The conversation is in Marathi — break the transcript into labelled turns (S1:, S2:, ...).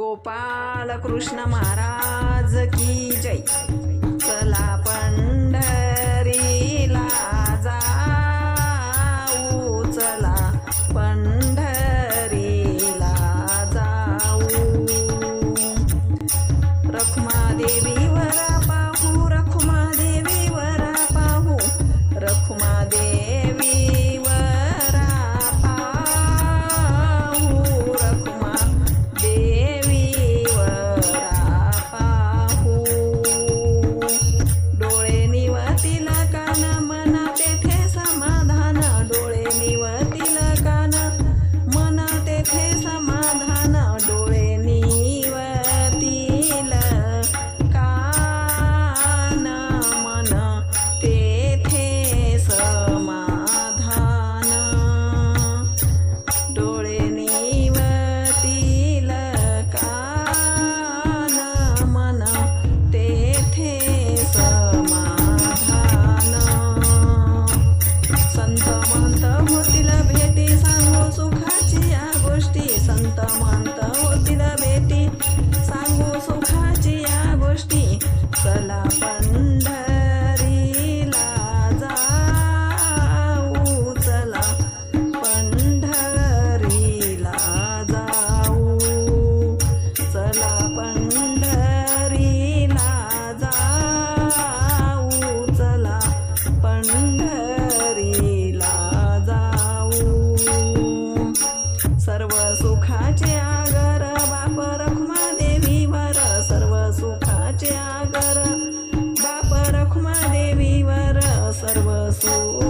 S1: गोपालकृष्ण महाराज की जय. amor.